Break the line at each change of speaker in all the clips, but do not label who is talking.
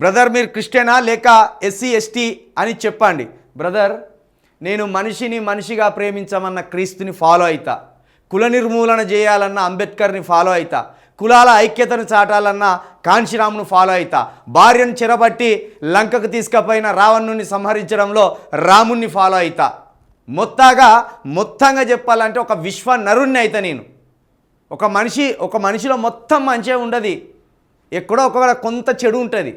Brother మీరు క్రిస్టియనా లేక SC ST అని చెప్పండి. బ్రదర్ నేను మనిషిని మనిషిగా ప్రేమించమన్న క్రీస్తుని ఫాలో అవుతా కుల నిర్మూలన చేయాలన్న అంబేద్కర్ని ఫాలో అవుతా కులాల ఐక్యతను చాటాలన్న కాంశీరామును ఫాలో అవుతా భార్యను చెరబట్టి లంకకు తీసుకపోయిన రావణుని సంహరించడంలో రాముణ్ణి ఫాలో అవుతా మొత్తాగా మొత్తంగా చెప్పాలంటే ఒక విశ్వ నరుణ్ణి అయితే నేను. ఒక మనిషి ఒక మనిషిలో మొత్తం మంచిగా ఉండదు. ఎక్కడో ఒకవేళ కొంత చెడు ఉంటుంది.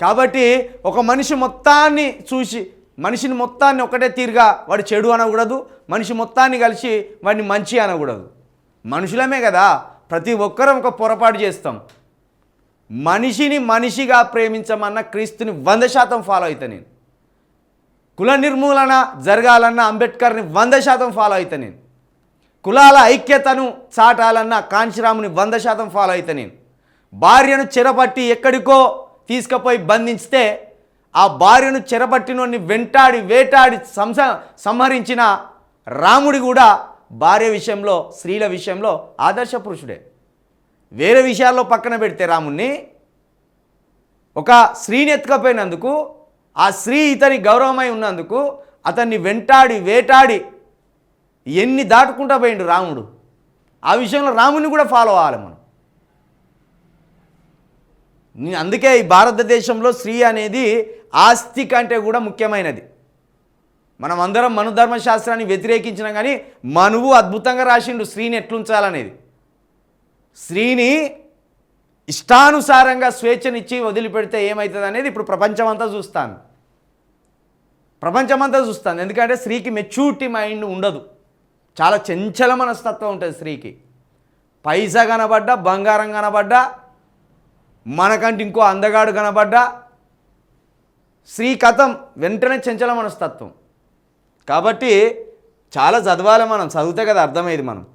కాబట్టి ఒక మనిషి మొత్తాన్ని చూసి మనిషిని మొత్తాన్ని ఒకటే తీరుగా వాడు చెడు అనకూడదు మనిషి మొత్తాన్ని కలిసి వాడిని మంచి అనకూడదు. మనుషులమే కదా ప్రతి ఒక్కరం ఒక పొరపాటు చేస్తాం. మనిషిని మనిషిగా ప్రేమించమన్న క్రీస్తుని వంద శాతం ఫాలో అవుతా నేను. కుల నిర్మూలన జరగాలన్న అంబేద్కర్ని వంద శాతం ఫాలో అవుతా నేను. కులాల ఐక్యతను చాటాలన్న కాంశీరాముని వంద శాతం ఫాలో అవుతా నేను. భార్యను చెరపట్టి ఎక్కడికో తీసుకుపోయి బంధించితే ఆ భార్యను చెరపట్టినోడిని వెంటాడి వేటాడి సంస సంహరించిన రాముడి కూడా భార్య విషయంలో స్త్రీల విషయంలో ఆదర్శ పురుషుడే. వేరే విషయాల్లో పక్కన పెడితే రాముణ్ణి ఒక స్త్రీని ఎత్తుకపోయినందుకు ఆ స్త్రీ ఇతని గౌరవమై ఉన్నందుకు అతన్ని వెంటాడి వేటాడి ఎన్ని దాటుకుంటా పోయిండు రాముడు. ఆ విషయంలో రాముని కూడా ఫాలో అవ్వాలి మనం. అందుకే ఈ భారతదేశంలో స్త్రీ అనేది ఆస్తి కంటే కూడా ముఖ్యమైనది. మనం అందరం మనుధర్మశాస్త్రాన్ని వ్యతిరేకించినా కానీ మనువు అద్భుతంగా రాసిండు స్త్రీని ఎట్లుంచాలనేది. స్త్రీని ఇష్టానుసారంగా స్వేచ్ఛనిచ్చి వదిలిపెడితే ఏమవుతుంది అనేది ఇప్పుడు ప్రపంచమంతా చూస్తాను ప్రపంచమంతా చూస్తాను ఎందుకంటే స్త్రీకి మెచ్యూరిటీ మైండ్ ఉండదు. చాలా చంచల మనస్తత్వం ఉంటుంది స్త్రీకి. పైసా కనబడ్డా బంగారం కనబడ్డా మనకంటే ఇంకో అందగాడు కనబడ్డా శ్రీ కథం వెంటనే చంచల మనస్తత్వం. కాబట్టి చాలా చదవాలి మనం చదివితే కదా అర్థమయ్యేది మనం.